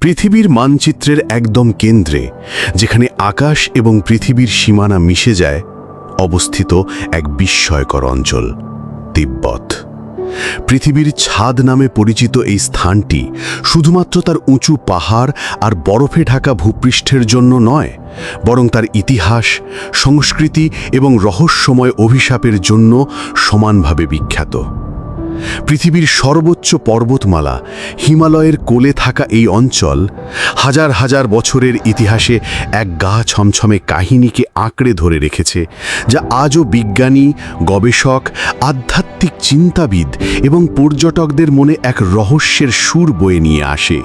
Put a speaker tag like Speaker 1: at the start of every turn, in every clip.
Speaker 1: পৃথিবীর মানচিত্রের একদম কেন্দ্রে, যেখানে আকাশ এবং পৃথিবীর সীমানা মিশে যায়, অবস্থিত এক বিস্ময়কর অঞ্চল, তিব্বত। পৃথিবীর ছাদ নামে পরিচিত এই স্থানটি শুধুমাত্র তার উঁচু পাহাড় আর বরফে ঢাকা ভূপৃষ্ঠের জন্য নয়, বরং তার ইতিহাস, সংস্কৃতি এবং রহস্যময় অভিশাপের জন্য সমানভাবে বিখ্যাত। পৃথিবীর সর্বোচ্চ পর্বতমালা, হিমালয়ের কোলে থাকা এই অঞ্চল, হাজার হাজার বছরের ইতিহাসে এক গা ছমছমে কাহিনীকে আঁকড়ে ধরে রেখেছে, যা আজও বিজ্ঞানী, গবেষক, আধ্যাত্মিক চিন্তাবিদ এবং পর্যটকদের মনে এক রহস্যের সুর বয়ে নিয়ে আসে।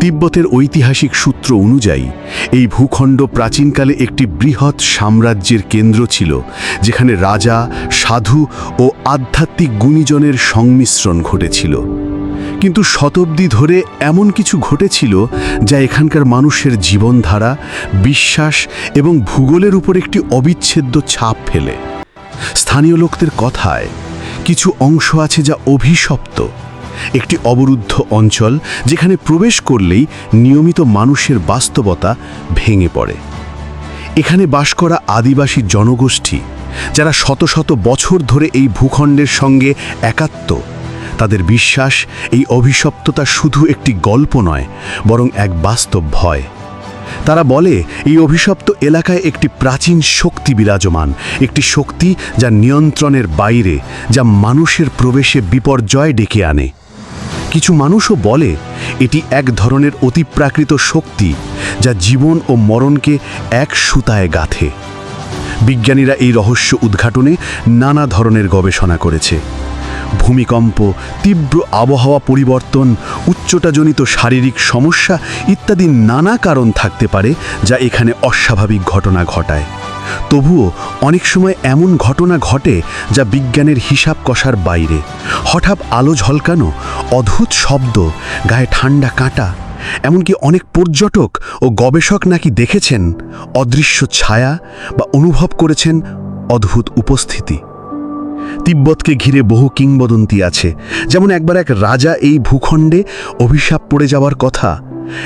Speaker 1: তিব্বতের ঐতিহাসিক সূত্র অনুযায়ী, এই ভূখণ্ড প্রাচীনকালে একটি বৃহৎ সাম্রাজ্যের কেন্দ্র ছিল, যেখানে রাজা, সাধু ও আধ্যাত্মিক গুণীজনের সংমিশ্রণ ঘটেছিল। কিন্তু শতাব্দী ধরে এমন কিছু ঘটেছিল যা এখানকার মানুষের জীবনধারা, বিশ্বাস এবং ভূগোলের উপর একটি অবিচ্ছেদ্য ছাপ ফেলে। স্থানীয় লোকদের কথায় কিছু অংশ আছে যা অভিশপ্ত। একটি অবরুদ্ধ অঞ্চল যেখানে প্রবেশ করলেই নিয়মিত মানুষের বাস্তবতা ভেঙে পড়ে। এখানে বাস করা আদিবাসী জনগোষ্ঠী যারা শত শত বছর ধরে এই ভূখণ্ডের সঙ্গে একাত্ম, তাদের বিশ্বাস এই অভিশপ্ততা শুধু একটি গল্প নয়, বরং এক বাস্তব ভয়। তারা বলে, এই অভিশপ্ত এলাকায় একটি প্রাচীন শক্তি বিরাজমান, একটি শক্তি যা নিয়ন্ত্রণের বাইরে, যা মানুষের প্রবেশে বিপর্যয় ডেকে আনে। কিছু মানুষও বলে, এটি এক ধরনের অতিপ্রাকৃত শক্তি যা জীবন ও মরণকে এক সুতায় গাঁথে। বিজ্ঞানীরা এই রহস্য উদ্ঘাটনে নানা ধরনের গবেষণা করেছে। ভূমিকম্প, তীব্র আবহাওয়া পরিবর্তন, উচ্চতাজনিত শারীরিক সমস্যা ইত্যাদি নানা কারণ থাকতে পারে যা এখানে অস্বাভাবিক ঘটনা ঘটায়। তবুও অনেক সময় এমন ঘটনা ঘটে যা বিজ্ঞানের হিসাব কষার বাইরে। হঠাৎ আলো ঝলকানো, অদ্ভুত শব্দ, গায়ে ঠান্ডা কাঁটা এমনকি অনেক পর্যটক ও গবেষক নাকি দেখেছেন অদৃশ্য ছায়া বা অনুভব করেছেন অদ্ভুত উপস্থিতি। তিব্বতকে ঘিরে বহু কিংবদন্তি আছে, যেমন একবার এক রাজা এই ভূখণ্ডে অভিশাপ পড়ে যাওয়ার কথা।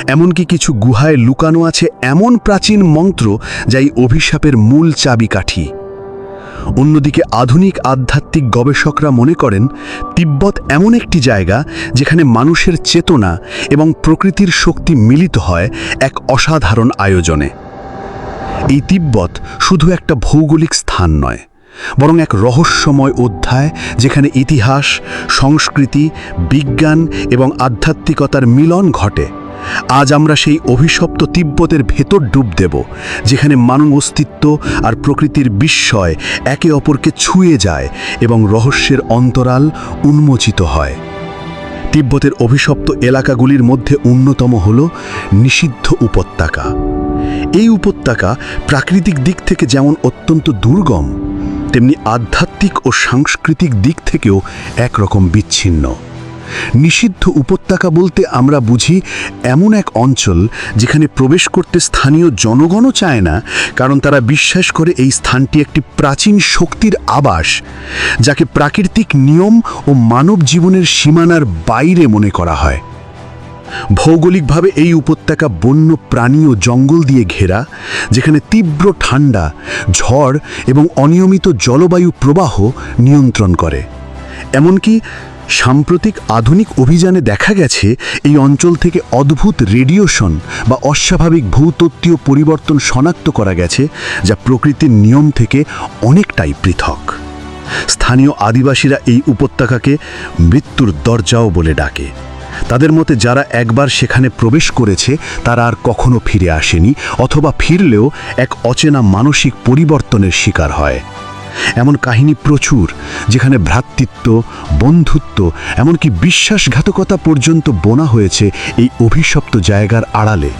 Speaker 1: এমনকি কিছু গুহায় লুকানো আছে এমন প্রাচীন মন্ত্র যা এই অভিশাপের মূল চাবিকাঠি। অন্যদিকে আধুনিক আধ্যাত্মিক গবেষকরা মনে করেন, তিব্বত এমন একটি জায়গা যেখানে মানুষের চেতনা এবং প্রকৃতির শক্তি মিলিত হয় এক অসাধারণ আয়োজনে। এই তিব্বত শুধু একটা ভৌগোলিক স্থান নয়, বরং এক রহস্যময় অধ্যায় যেখানে ইতিহাস, সংস্কৃতি, বিজ্ঞান এবং আধ্যাত্মিকতার মিলন ঘটে। আজ আমরা সেই অভিশপ্ত তিব্বতের ভেতর ডুব দেব, যেখানে মানব অস্তিত্ব আর প্রকৃতির বিস্ময় একে অপরকে ছুঁয়ে যায় এবং রহস্যের অন্তরাল উন্মোচিত হয়। তিব্বতের অভিশপ্ত এলাকাগুলির মধ্যে অন্যতম হল নিষিদ্ধ উপত্যকা। এই উপত্যকা প্রাকৃতিক দিক থেকে যেমন অত্যন্ত দুর্গম, তেমনি আধ্যাত্মিক ও সাংস্কৃতিক দিক থেকেও একরকম বিচ্ছিন্ন। নিষিদ্ধ উপত্যকা বলতে আমরা বুঝি এমন এক অঞ্চল যেখানে প্রবেশ করতে স্থানীয় জনগণও চায় না, কারণ তারা বিশ্বাস করে এই স্থানটি একটি প্রাচীন শক্তির আবাস, যাকে প্রাকৃতিক নিয়ম ও মানব জীবনের সীমানার বাইরে মনে করা হয়। ভৌগোলিকভাবে এই উপত্যকা বন্য প্রাণী ও জঙ্গল দিয়ে ঘেরা, যেখানে তীব্র ঠান্ডা, ঝড় এবং অনিয়মিত জলবায়ু প্রবাহ নিয়ন্ত্রণ করে। এমনকি সাম্প্রতিক আধুনিক অভিযানে দেখা গেছে, এই অঞ্চল থেকে অদ্ভুত রেডিয়েশন বা অস্বাভাবিক ভূতত্ত্বীয় পরিবর্তন শনাক্ত করা গেছে, যা প্রকৃতির নিয়ম থেকে অনেকটাই পৃথক। স্থানীয় আদিবাসীরা এই উপত্যকাকে মৃত্যুর দরজাও বলে ডাকে। তাদের মতে যারা একবার সেখানে প্রবেশ করেছে, তারা আর কখনো ফিরে আসেনি, অথবা ফিরলেও এক অচেনা মানসিক পরিবর্তনের শিকার হয়। এমন কাহিনী প্রচুর যেখানে ভ্রাতৃত্ব, বন্ধুত্ব, এমনকি বিশ্বাসঘাতকতা পর্যন্ত বোনা হয়েছে এই অভিশপ্ত জায়গার আড়ালে।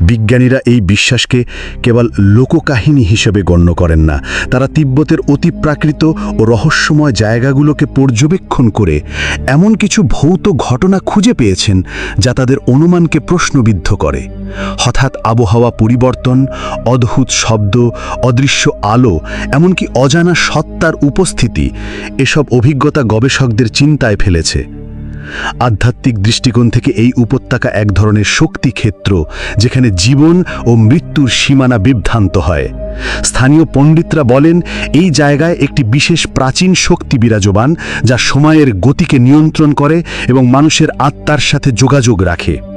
Speaker 1: বিজ্ঞানীরা এই বিশ্বাসকে কেবল লোককাহিনী হিসেবে গণ্য করেন না। তারা তিব্বতের অতিপ্রাকৃত ও রহস্যময় জায়গাগুলোকে পর্যবেক্ষণ করে এমন কিছু ভৌত ঘটনা খুঁজে পেয়েছেন যা তাদের অনুমানকে প্রশ্নবিদ্ধ করে। হঠাৎ আবহাওয়া পরিবর্তন, অদ্ভুত শব্দ, অদৃশ্য আলো, এমনকি অজানা সত্তার উপস্থিতি, এসব অভিজ্ঞতা গবেষকদের চিন্তায় ফেলেছে। আধ্যাত্মিক দৃষ্টিকোণ থেকে এই উপত্যকা এক ধরনের শক্তি ক্ষেত্র যেখানে জীবন ও মৃত্যুর সীমানা বিভ্রান্ত হয়। স্থানীয় পণ্ডিতরা বলেন, এই জায়গায় একটি বিশেষ প্রাচীন শক্তি বিরাজমান, যা সময়ের গতিকে নিয়ন্ত্রণ করে এবং মানুষের আত্মার সাথে যোগাযোগ রাখে।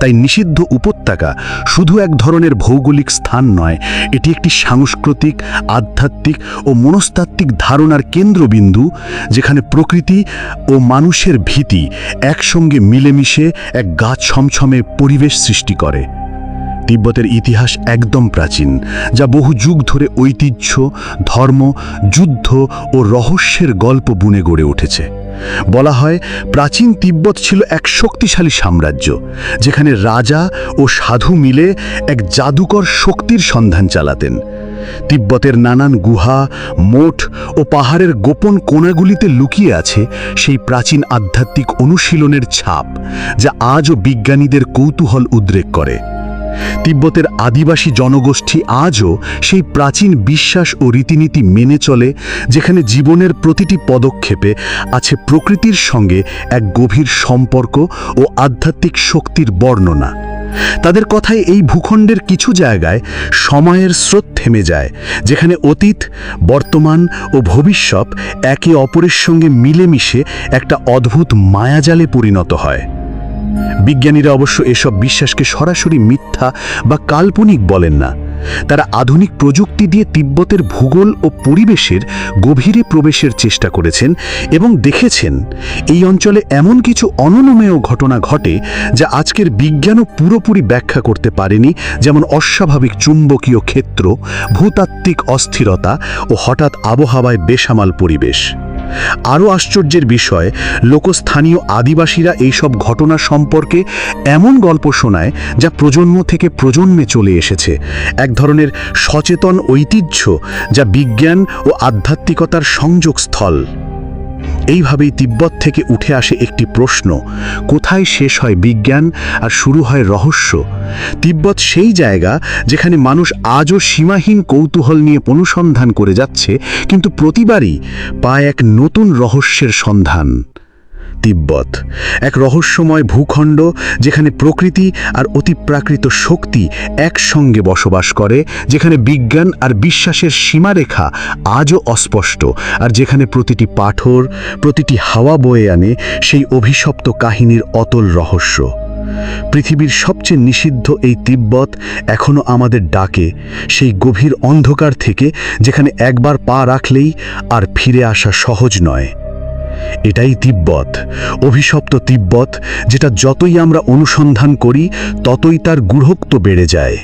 Speaker 1: তাই নিষিদ্ধ উপত্যকা শুধু এক ধরনের ভৌগোলিক স্থান নয়, এটি একটি সাংস্কৃতিক, আধ্যাত্মিক ও মনস্তাত্ত্বিক ধারণার কেন্দ্রবিন্দু যেখানে প্রকৃতি ও মানুষের ভীতি একসঙ্গে মিলেমিশে এক গাছ ছমছমে পরিবেশ সৃষ্টি করে। তিব্বতের ইতিহাস একদম প্রাচীন, যা বহু যুগ ধরে ঐতিহ্য, ধর্ম, যুদ্ধ ও রহস্যের গল্প বুনে গড়ে উঠেছে। বলা হয়, প্রাচীন তিব্বত ছিল এক শক্তিশালী সাম্রাজ্য, যেখানে রাজা ও সাধু মিলে এক জাদুকর শক্তির সন্ধান চালাতেন। তিব্বতের নানান গুহা মোট ও পাহাড়ের গোপন কোণাগুলিতে লুকিয়ে আছে সেই প্রাচীন আধ্যাত্মিক অনুশীলনের ছাপ, যা আজও বিজ্ঞানীদের কৌতূহল উদ্রেক করে। তিব্বতের আদিবাসী জনগোষ্ঠী আজও সেই প্রাচীন বিশ্বাস ও রীতিনীতি মেনে চলে, যেখানে জীবনের প্রতিটি পদক্ষেপে আছে প্রকৃতির সঙ্গে এক গভীর সম্পর্ক ও আধ্যাত্মিক শক্তির বর্ণনা। তাদের কথায় এই ভূখণ্ডের কিছু জায়গায় সময়ের স্রোত থেমে যায়, যেখানে অতীত, বর্তমান ও ভবিষ্যৎ একে অপরের সঙ্গে মিলেমিশে একটা অদ্ভুত মায়াজালে পরিণত হয়। বিজ্ঞানীরা অবশ্য এসব বিশ্বাসকে সরাসরি মিথ্যা বা কাল্পনিক বলেন না। তারা আধুনিক প্রযুক্তি দিয়ে তিব্বতের ভূগোল ও পরিবেশের গভীরে প্রবেশের চেষ্টা করেছেন এবং দেখেছেন এই অঞ্চলে এমন কিছু অননুমেয় ঘটনা ঘটে যা আজকের বিজ্ঞানও পুরোপুরি ব্যাখ্যা করতে পারেনি, যেমন অস্বাভাবিক চুম্বকীয় ক্ষেত্র, ভূতাত্ত্বিক অস্থিরতা ও হঠাৎ আবহাওয়ায় বেসামাল পরিবেশ। আরও আশ্চর্যের বিষয়, লোকস্থানীয় আদিবাসীরা এইসব ঘটনা সম্পর্কে এমন গল্প শোনায় যা প্রজন্ম থেকে প্রজন্মে চলে এসেছে। এক ধরনের সচেতন ঐতিহ্য যা বিজ্ঞান ও আধ্যাত্মিকতার সংযোগস্থল। এইভাবেই তিব্বত থেকে উঠে আসে একটি প্রশ্ন, কোথায় শেষ হয় বিজ্ঞান আর শুরু হয় রহস্য? তিব্বত সেই জায়গা যেখানে মানুষ আজও সীমাহীন কৌতূহল নিয়ে অনুসন্ধান করে যাচ্ছে, কিন্তু প্রতিবারই পায় এক নতুন রহস্যের সন্ধান। তিব্বত, এক রহস্যময় ভূখণ্ড যেখানে প্রকৃতি আর অতিপ্রাকৃত শক্তি একসঙ্গে বসবাস করে, যেখানে বিজ্ঞান আর বিশ্বাসের সীমারেখা আজও অস্পষ্ট, আর যেখানে প্রতিটি পাথর, প্রতিটি হাওয়া বয়ে আনে সেই অভিশপ্ত কাহিনীর অতল রহস্য। পৃথিবীর সবচেয়ে নিষিদ্ধ এই তিব্বত এখনও আমাদের ডাকে, সেই গভীর অন্ধকার থেকে যেখানে একবার পা রাখলেই আর ফিরে আসা সহজ নয়। এটাই তিব্বত। অভিশপ্ত তিব্বত যেটা যতই আমরা অনুসন্ধান করি ততই তার গুরুত্ব বেড়ে যায়।